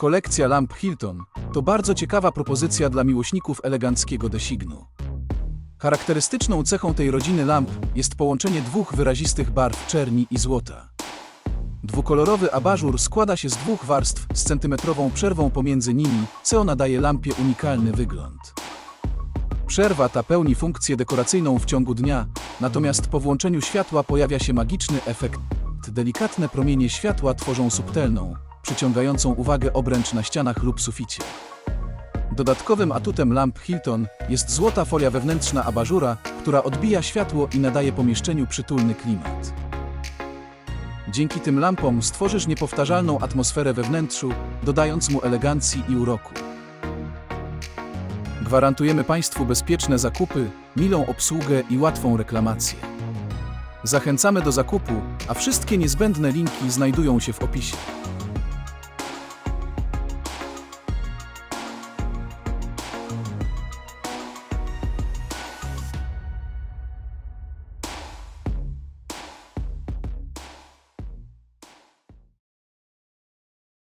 Kolekcja lamp Hilton to bardzo ciekawa propozycja dla miłośników eleganckiego designu. Charakterystyczną cechą tej rodziny lamp jest połączenie dwóch wyrazistych barw czerni i złota. Dwukolorowy abażur składa się z dwóch warstw z centymetrową przerwą pomiędzy nimi, co nadaje lampie unikalny wygląd. Przerwa ta pełni funkcję dekoracyjną w ciągu dnia, natomiast po włączeniu światła pojawia się magiczny efekt. Delikatne promienie światła tworzą subtelną, przyciągającą uwagę obręcz na ścianach lub suficie. Dodatkowym atutem lamp Hilton jest złota folia wewnętrzna abażura, która odbija światło i nadaje pomieszczeniu przytulny klimat. Dzięki tym lampom stworzysz niepowtarzalną atmosferę we wnętrzu, dodając mu elegancji i uroku. Gwarantujemy Państwu bezpieczne zakupy, milą obsługę i łatwą reklamację. Zachęcamy do zakupu, a wszystkie niezbędne linki znajdują się w opisie.